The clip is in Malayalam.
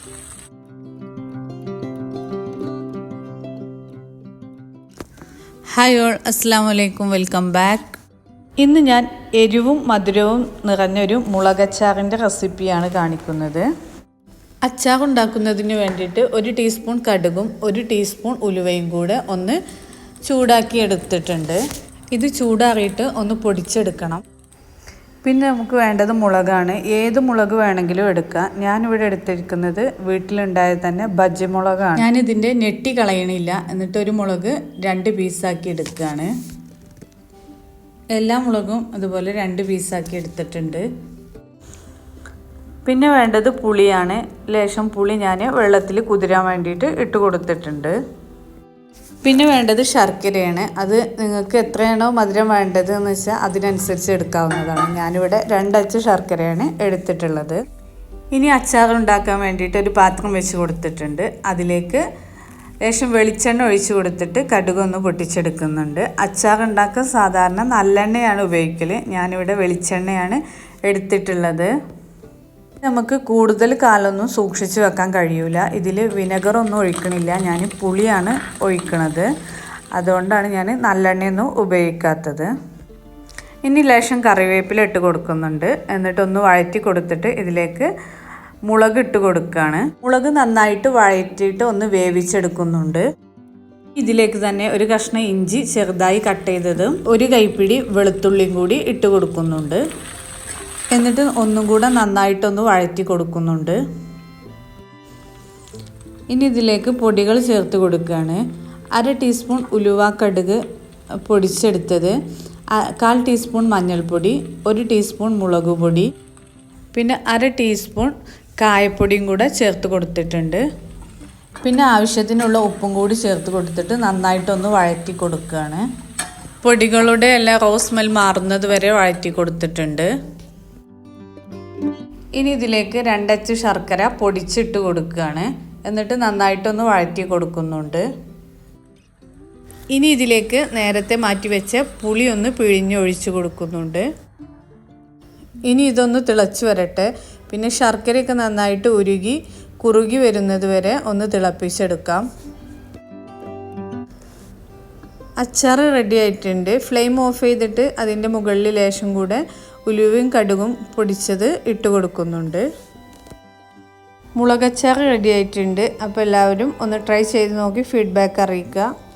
ഹായ് ഓൾ അസ്സാം വലൈക്കും വെൽക്കം ബാക്ക് ഇന്ന് ഞാൻ എരിവും മധുരവും നിറഞ്ഞൊരു മുളകച്ചാറിന്റെ റെസിപ്പിയാണ് കാണിക്കുന്നത്. അച്ചാർ ഉണ്ടാക്കുന്നതിന് വേണ്ടിയിട്ട് ഒരു ടീസ്പൂൺ കടുകും ഒരു ടീസ്പൂൺ ഉലുവയും കൂടെ ഒന്ന് ചൂടാക്കി എടുത്തിട്ടുണ്ട് ഇത് ചൂടാറിയിട്ട് ഒന്ന് പൊടിച്ചെടുക്കണം. പിന്നെ നമുക്ക് വേണ്ടത് മുളകാണ്. ഏത് മുളക് വേണമെങ്കിലും എടുക്കാം. ഞാനിവിടെ എടുത്തിരിക്കുന്നത് വീട്ടിലുണ്ടായ തന്നെ ബജ്ജി മുളകാണ് ഞാനിതിന്റെ ഞെട്ടി കളയണില്ല. എന്നിട്ടൊരു മുളക് രണ്ട് പീസാക്കി എടുക്കുകയാണ്. എല്ലാ മുളകും അതുപോലെ രണ്ട് പീസാക്കി എടുത്തിട്ടുണ്ട്. പിന്നെ വേണ്ടത് പുളിയാണ്. ലേശം പുളി ഞാൻ വെള്ളത്തിൽ കുതിരാൻ വേണ്ടിയിട്ട് ഇട്ട് കൊടുത്തിട്ടുണ്ട്. പിന്നെ വേണ്ടത് ശർക്കരയാണ്. അത് നിങ്ങൾക്ക് എത്രയാണോ മധുരം വേണ്ടത് എന്ന് വെച്ചാൽ അതിനനുസരിച്ച് എടുക്കാവുന്നതാണ്. ഞാനിവിടെ രണ്ടച്ച് ശർക്കരയാണ് എടുത്തിട്ടുള്ളത്. ഇനി അച്ചാർ ഉണ്ടാക്കാൻ വേണ്ടിയിട്ട് ഒരു പാത്രം വെച്ച് കൊടുത്തിട്ടുണ്ട്. അതിലേക്ക് ലേശം വെളിച്ചെണ്ണ ഒഴിച്ച് കൊടുത്തിട്ട് കടുകൊന്ന് പൊട്ടിച്ചെടുക്കുന്നുണ്ട്. അച്ചാർ ഉണ്ടാക്കാൻ സാധാരണ നല്ലെണ്ണയാണ് ഉപയോഗിക്കൽ ഞാനിവിടെ വെളിച്ചെണ്ണയാണ് എടുത്തിട്ടുള്ളത്. നമുക്ക് കൂടുതൽ കാലമൊന്നും സൂക്ഷിച്ച് വെക്കാൻ കഴിയൂല. ഇതിൽ വിനെഗറൊന്നും ഒഴിക്കണില്ല. ഞാൻ പുളിയാണ് ഒഴിക്കണത്. അതുകൊണ്ടാണ് ഞാൻ നല്ലെണ്ണയൊന്നും ഉപയോഗിക്കാത്തത്. ഇനി ലേശം കറിവേപ്പില ഇട്ട് കൊടുക്കുന്നുണ്ട്. എന്നിട്ടൊന്ന് വഴറ്റി കൊടുത്തിട്ട് ഇതിലേക്ക് മുളക് ഇട്ട് കൊടുക്കുകയാണ് മുളക് നന്നായിട്ട് വഴറ്റിയിട്ട് ഒന്ന് വേവിച്ചെടുക്കുന്നുണ്ട്. ഇതിലേക്ക് തന്നെ ഒരു കഷ്ണം ഇഞ്ചി ചെറുതായി കട്ട് ചെയ്തതും ഒരു കൈപ്പിടി വെളുത്തുള്ളിയും കൂടി ഇട്ട് കൊടുക്കുന്നുണ്ട്. എന്നിട്ട് ഒന്നും കൂടെ നന്നായിട്ടൊന്ന് വഴറ്റി കൊടുക്കുന്നുണ്ട്. ഇനി ഇതിലേക്ക് പൊടികൾ ചേർത്ത് കൊടുക്കുകയാണ്. അര ടീസ്പൂൺ ഉലുവ കടുക് പൊടിച്ചെടുത്തത്. കാൽ ടീസ്പൂൺ മഞ്ഞൾപ്പൊടി ഒരു ടീസ്പൂൺ മുളക് പൊടി പിന്നെ അര ടീസ്പൂൺ കായപ്പൊടിയും കൂടെ ചേർത്ത് കൊടുത്തിട്ടുണ്ട്. പിന്നെ ആവശ്യത്തിനുള്ള ഉപ്പും കൂടി ചേർത്ത് കൊടുത്തിട്ട് നന്നായിട്ടൊന്ന് വഴറ്റി കൊടുക്കുകയാണ്. പൊടികളുടെ എല്ലാം റോസ് സ്മെൽ മാറുന്നത് വരെ വഴറ്റി കൊടുത്തിട്ടുണ്ട്. ഇനി ഇതിലേക്ക് രണ്ടച്ച് ശർക്കര പൊടിച്ചിട്ട് കൊടുക്കുകയാണ്. എന്നിട്ട് നന്നായിട്ടൊന്ന് വഴറ്റി കൊടുക്കുന്നുണ്ട്. ഇനി ഇതിലേക്ക് നേരത്തെ മാറ്റി വെച്ച പുളി ഒന്ന് പിഴിഞ്ഞൊഴിച്ച് കൊടുക്കുന്നുണ്ട്. ഇനി ഇതൊന്ന് തിളച്ച് വരട്ടെ. പിന്നെ ശർക്കരയൊക്കെ നന്നായിട്ട് ഉരുകി കുറുകി വരുന്നത് വരെ ഒന്ന് തിളപ്പിച്ചെടുക്കാം. അച്ചാർ റെഡി ആയിട്ടുണ്ട്. ഫ്ലെയിം ഓഫ് ചെയ്തിട്ട് അതിന്റെ മുകളിൽ ലേശം കൂടെ ഉലുവയും കടുകും പൊടിച്ചത് ഇട്ട് കൊടുക്കുന്നുണ്ട്. മുളകച്ചാർ റെഡി ആയിട്ടുണ്ട്. അപ്പോൾ എല്ലാവരും ഒന്ന് ട്രൈ ചെയ്ത് നോക്കി ഫീഡ്ബാക്ക് അറിയിക്കുക.